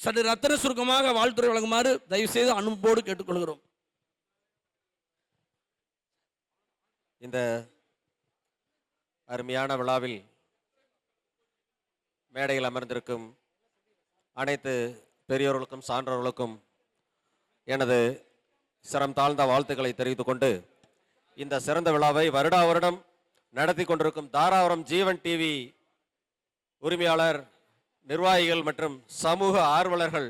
சற்று ரத்தன சுருக்கமாக வாழ்த்துறை வழங்குமாறு தயவு செய்து கேட்டுக்கொள்கிறோம். இந்த அருமையான விழாவில் மேடையில் அமர்ந்திருக்கும் அனைத்து பெரியோர்களுக்கும் சான்றோர்களுக்கும் எனது சிரம் தாழ்ந்த வாழ்த்துக்களை தெரிவித்துக் கொண்டு இந்த சிறந்த விழாவை வருடா வருடம் நடத்தி கொண்டிருக்கும் தாராபுரம் ஜீவன் டிவி உரிமையாளர் நிர்வாகிகள் மற்றும் சமூக ஆர்வலர்கள்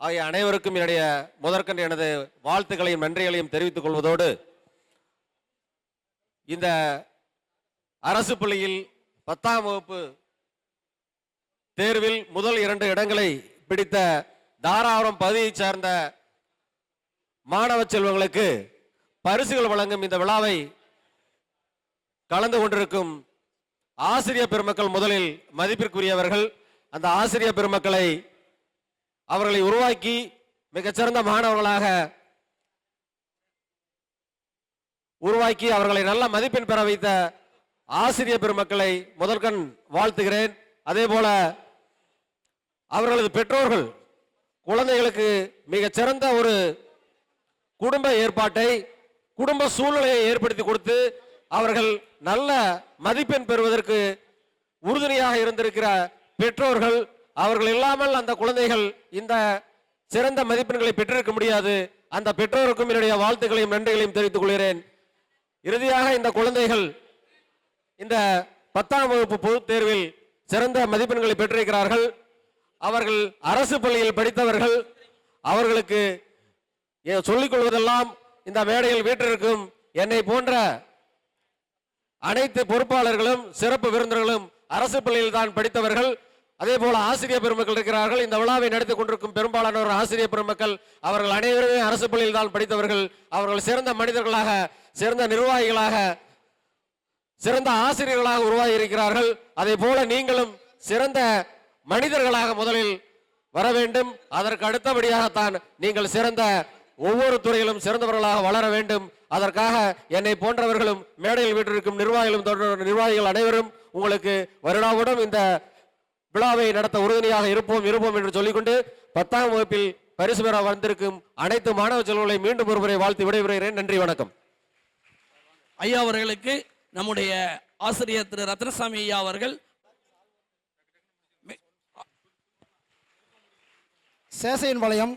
ஆகிய அனைவருக்கும் என்னுடைய முதற்கண் எனது வாழ்த்துக்களையும் நன்றிகளையும் தெரிவித்துக் கொள்வதோடு இந்த அரசு பள்ளியில் பத்தாம் வகுப்பு தேர்வில் முதல் இரண்டு இடங்களை பிடித்த தாராபுரம் பகுதியைச் சார்ந்த மாணவ செல்வங்களுக்கு பரிசுகள் வழங்கும் இந்த விழாவை கலந்து கொண்டிருக்கும் ஆசிரியர் பெருமக்கள் முதலில் மதிப்பிற்குரியவர்கள் அந்த ஆசிரியர் பெருமக்களை அவர்களை உருவாக்கி மிகச்சிறந்த மாணவர்களாக உருவாக்கி அவர்களை நல்ல மதிப்பெண் பெற வைத்த ஆசிரியர் பெருமக்களை முதற்கண் வாழ்த்துகிறேன். அதே போல அவர்களது பெற்றோர்கள் குழந்தைகளுக்கு மிகச்சிறந்த ஒரு குடும்ப ஏற்பாட்டை குடும்ப சூழ்நிலையை ஏற்படுத்தி கொடுத்து அவர்கள் நல்ல மதிப்பெண் பெறுவதற்கு உறுதுணையாக இருந்திருக்கிற பெற்றோர்கள் அவர்கள் இல்லாமல் அந்த குழந்தைகள் இந்த சிறந்த மதிப்பெண்களை பெற்றிருக்க முடியாது. அந்த பெற்றோருக்கும் என்னுடைய வாழ்த்துக்களையும் நன்றிகளையும் தெரிவித்துக் கொள்கிறேன். இறுதியாக இந்த குழந்தைகள் இந்த பத்தாம் வகுப்பு பொதுத் தேர்வில் சிறந்த மதிப்பெண்களை பெற்றிருக்கிறார்கள். அவர்கள் அரசு பள்ளியில் படித்தவர்கள். அவர்களுக்கு சொல்லிக் கொள்வதெல்லாம் இந்த மேடையில் வீற்றிருக்கும். என்னை போன்ற அனைத்து பொறுப்பாளர்களும் சிறப்பு விருந்தர்களும் அரசு பள்ளியில் தான் படித்தவர்கள். அதே போல ஆசிரியர் பெருமக்கள் இருக்கிறார்கள். இந்த விழாவை நடத்தி கொண்டிருக்கும் பெரும்பாலானோர் ஆசிரியர் பெருமக்கள் அவர்கள் அனைவருமே அரசு பள்ளியில் தான் படித்தவர்கள். அவர்கள் சிறந்த மனிதர்களாக சிறந்த நிர்வாகிகளாக சிறந்த ஆசிரியர்களாக உருவாகி இருக்கிறார்கள் அதே போல நீங்களும் சிறந்த மனிதர்களாக முதலில் வர வேண்டும். அதற்கு அடுத்தபடியாகத்தான் நீங்கள் சிறந்த ஒவ்வொரு துறையிலும் சிறந்தவர்களாக வளர வேண்டும். அதற்காக என்னை போன்றவர்களும் மேடையில் வீட்டிருக்கும் நிர்வாகிகளும் தொடர் நிர்வாகிகள் அனைவரும் உங்களுக்கு வருடாவுடன் இந்த விழாவை நடத்த உறுதுணையாக இருப்போம் இருப்போம் என்று சொல்லிக்கொண்டு பத்தாம் வகுப்பில் பரிசு பெற வந்திருக்கும் அனைத்து மாணவ செல்வங்களை மீண்டும் ஒருமுறை வாழ்த்து விடைபெறுகிறேன். நன்றி வணக்கம். ஐயா அவர்களுக்கு நம்முடைய ஆசிரியர் திரு ரத்னசாமி ஐயா அவர்கள் சேசையின் பாளையம்